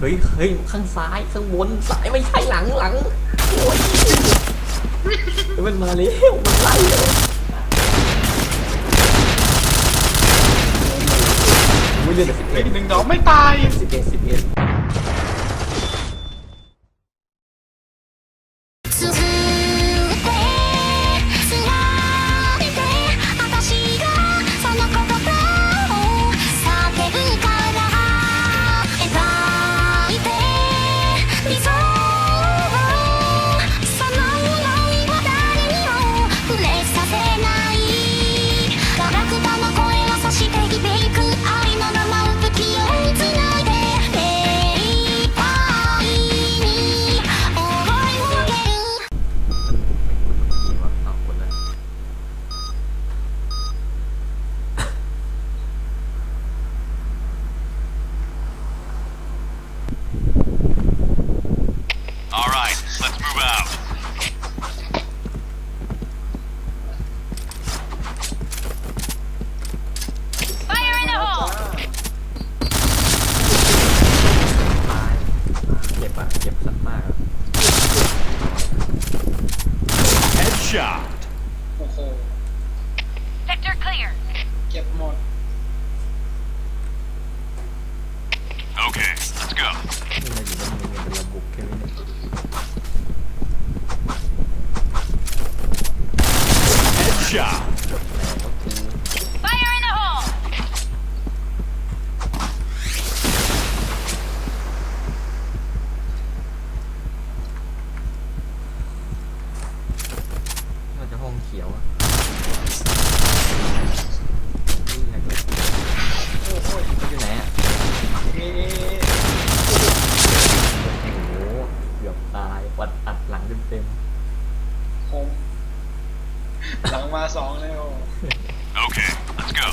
เฮ้ยเฮ้ยข้างซ้ายข้างบนซ้ายไม่ใช่หลังหลังโอ้ยมันมาเล้วมันไล่แล้วอุ้ยเลือดสิบเอ็ดหนึ่งดอกไม่ตายสิบเอ็ดสิบเอ็ด Headshot. เขียวอะนี่ไงกูโอ้โหมันอยู่ไหนอะเอ๊ะโอ้โหเกือบตายวัดอัดหลังเต็มผม หลังมาสองเลยโอ้ Okay, let's go.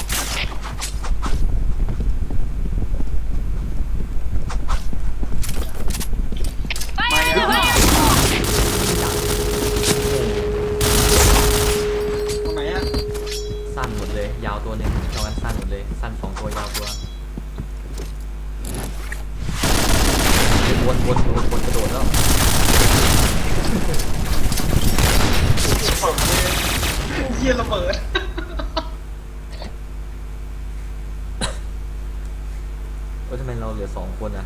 มาแล้วตรงไหนอะ ๆสั้นหมดเลย ยาวตัวหนึ่งนอกนั้นสั้นหมดเลย สั้นสองตัวยาวตัว วนวนวนวนกระโดดแล้วฝั่งเลยเยี่ยระเบิดว่าทำไมเราเหลือสองคนอะ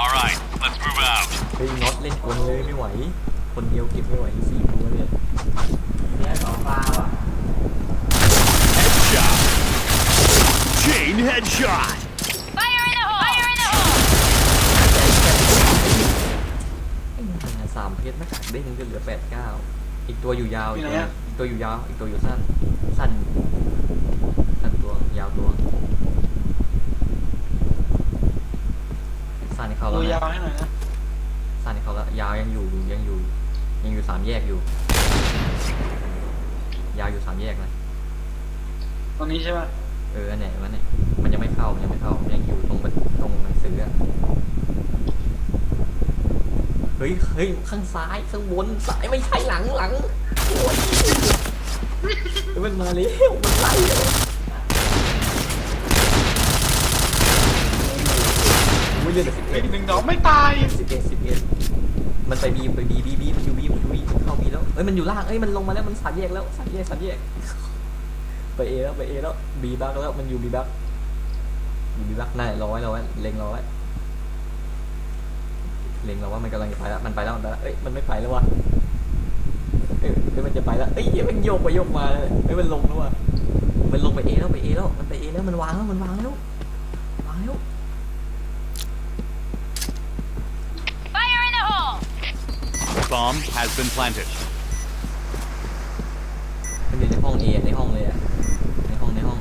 All right, let's move out. เฮ้ยน็อตเล่นกลเลยไม่ไหว คนเดียวเก็บไม่ไหวสี่ตัวเนี่ยเนี่ยสองปลาว่ะ Headshot. Chain headshot. Fire in the hole! Fire in the hole! สาม เพชรหน้ากากเด้งก็เหลือแปดเก้าอีกตัวอยู่ยาวอีกตัวอีกตัวอยู่ยาว อีกตัวอยู่สั้น สั้น สั้นตัวยาวตัว สั้นให้เขาดูแล้วยาวนะให้หน่อยนะสั้นให้เขาแล้วยาวยังอยู่ยังอยู่ ยังอยู่สามแยกอยู่ ยาวอยู่สามแยกเลยตรงนี้ใช่ไหมเอออันไหนวะเนี่ยมันยังไม่เข้ามันยังไม่เข้ามันยังอยู่ตรงบันตรงหนังสืออะเฮ้ยเฮ้ยข้างซ้ายข้างบนซ้ายไม่ใช่หลังหลังโอ้ยเฮ้ยมันมาแล้วมันไล่แล้วอุ้ยเลือดสิบเฮ้เอ็ยดหนึ่งดอกไม่ตายสิบเอ็ดสิบเอ็ดมันไปบีไปบีบีบีมันอยู่บีมันอยู่บีมันเข้าบีแล้วเอ้ยมันอยู่ล่างเอ้ยมันลงมาแล้วมันสามแยกแล้วสามแยกสามแยกไปเอแล้วไปเอแล้วบีบักแล้วมันอยู่บีบักอยู่บีบักนั่นแหละรอไว้รอไว้เล็งรอไว้ เล็งรอว่ามันกำลังจะไปแล้วมันไปแล้วมันไปแล้วเอ้ยมันไม่ไปแล้ววะเอ้ยเอ้ยมันจะไปแล้วเอ้ยเหี้ยมันโยกไปโยกมาเลยเอ้ยมันลงแล้ววะมันลงไปเอแล้วไปเอแล้วมันไปเอแล้วมันวางแล้วมันวางแล้ววางแล้ว Fire in the hole! Bomb has been planted. มันอยู่ในห้องเอในห้องเลยอะในห้องในห้อง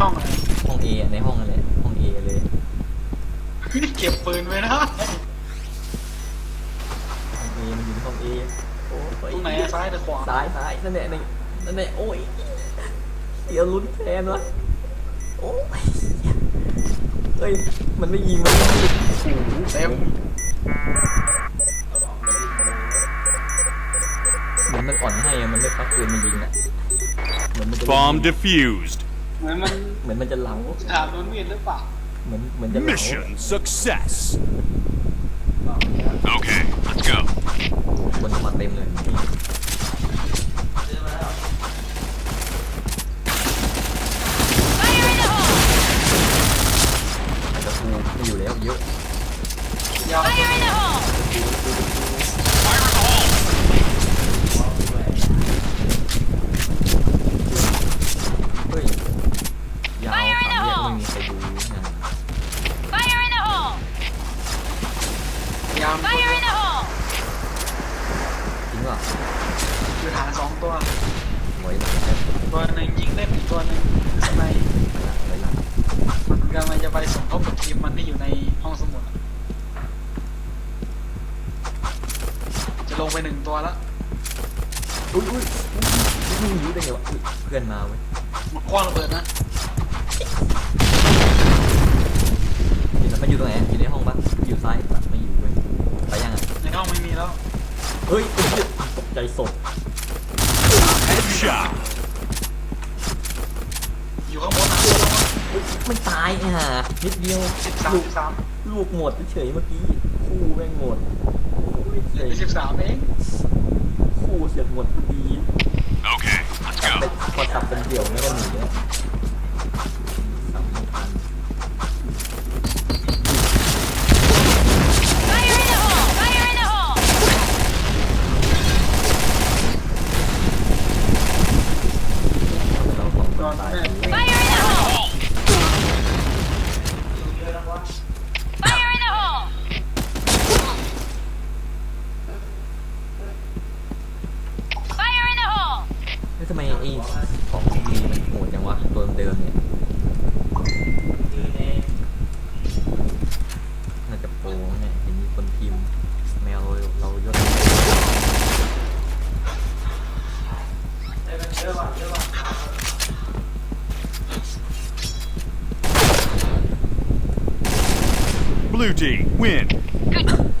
ห้องอะไรห้องเอะในห้องนั่นแหละห้องเอเลย เฮ้ยเก็บปืนไว้นะห้องเอมันอยู่ในห้องเอโอ้ยตรงไหนอะซ้ายหรือขวาซ้ายซ้ายนั่นแหละในนั่นแหละโอ้ยเสียลุ้นแทนวะโอ้ยเฮ้ยมันไม่ยิงมันไม่ยิงโอ้โหเต็มเหมือนมันอ่อนให้อะมันไม่พักปืนมายิงอะเหมือนมันจะ Bomb defused. เหมือนมันเหมือนมันจะเหลาถามโดนมีดหรือเปล่า เเหมือนเหมือนจะเหลา Mission success. Okay, let's go. คนมาเต็มเลยอาจจะกูไม่อยู่แล้วเยอะยาว Fire in the ยาว Fire in the hole! จริงป่ะคือฐานสองตัวไว้หลังแค่ตัวหนึ่งยิงเล่นอีกตัวหนึ่งข้างในไว้หลังมันกำลังจะไปสมทบกับทีมมันที่อยู่ในห้องสมุดอะจะลงไปหนึ่งตัวแล้วอุ้ยอุ้ยอุ้ยรู้ได้ไงวะอุ๊ยเพื่อนมาเว้ยมันคว้างระเบิดนะ นี่มันอยู่ตรงไหนอยู่ในห้องปะอยู่ซ้ายปะไม่อยู่เว้ยไปยังอะ ในห้องไม่มีแล้ว เฮ้ยไอ้เหี้ยตกใจสด Headshot. อยู่ข้างบนนะเฮ้ยไม่ตายไอ้ห่านิดเดียวสิบสามลูกสิบสามลูกหมดเฉยๆเมื่อกี้ คู่แม่งหมดเฉเหลือยสิบสามเองคู่เสียหมดพอดี Okay, let's จับ go. ไปพอจับเป็นเดี่ยวไม่ก็หนี ตาย Fire in the hole! Fire in the hole! Fire in the hole! เฮ้ยทำไมไอ้ของดีมันโหดจังวะตัวเดิมเนี่ยน่าจะโปรเนี่ยเห็นมีคนพิมพ์แมวเราเรายศ Blue G, win. Good.